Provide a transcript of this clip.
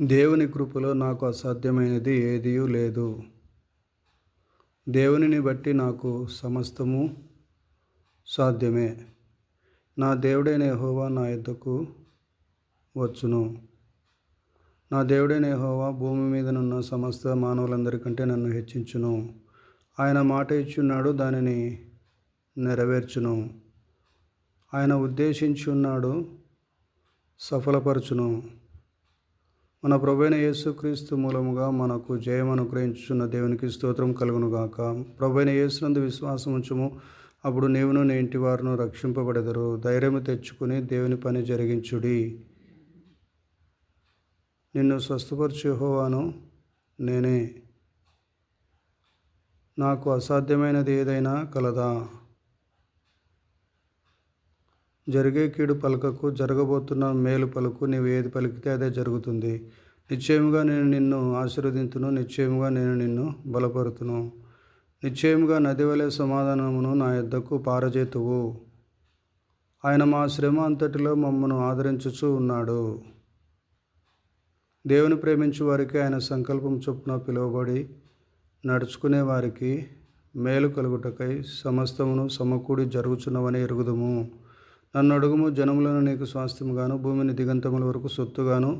దేవుని కృపలో నాకు అసాధ్యమైనది ఏదీ లేదు. దేవునిని బట్టి నాకు సమస్తము సాధ్యమే. నా దేవుడైన హోవా నా ఎద్దకు వచ్చును. నా దేవుడైన హోవా భూమి మీదనున్న సమస్త మానవులందరికంటే నన్ను హెచ్చించును. ఆయన మాట ఇచ్చున్నాడు దానిని నెరవేర్చును. ఆయన ఉద్దేశించి ఉన్నాడు సఫలపరచును. మన ప్రభైన యేసుక్రీస్తు మూలముగా మనకు జయం అనుగ్రహించున్న దేవునికి స్తోత్రం కలుగునుగాక. ప్రభైన యేసునందు విశ్వాసం ఉంచుము. అప్పుడు నీవును నీ ఇంటి వారును రక్షింపబడెదరు. ధైర్యము తెచ్చుకుని దేవుని పని జరిగించుడి. నిన్ను స్వస్థపరచుహోవాను నేనే. నాకు అసాధ్యమైనది ఏదైనా కలదా? జరిగే కీడు పలకకు జరగబోతున్న మేలు పలుకు నీవు ఏది పలికితే అదే జరుగుతుంది. నిశ్చయముగా నేను నిన్ను ఆశీర్వదింతును నిశ్చయముగా నేను నిన్ను బలపరుతును. నిశ్చయముగా నది వలె సమాధానమును నా యొద్దకు పారజేతువు. ఆయన మా శ్రమ అంతటిలో మమ్మను ఆదరించుచూ ఉన్నాడు. దేవుని ప్రేమించు వారికి ఆయన సంకల్పం చొప్పున పిలువబడి నడుచుకునే వారికి మేలు కలుగుటకై సమస్తమును సమకూడి జరుగుచున్నవని ఎరుగుదుము. నన్ను అడుగుము జనములను నీకు స్వాస్థ్యముగాను భూమిని దిగంతముల వరకు సొత్తుగాను.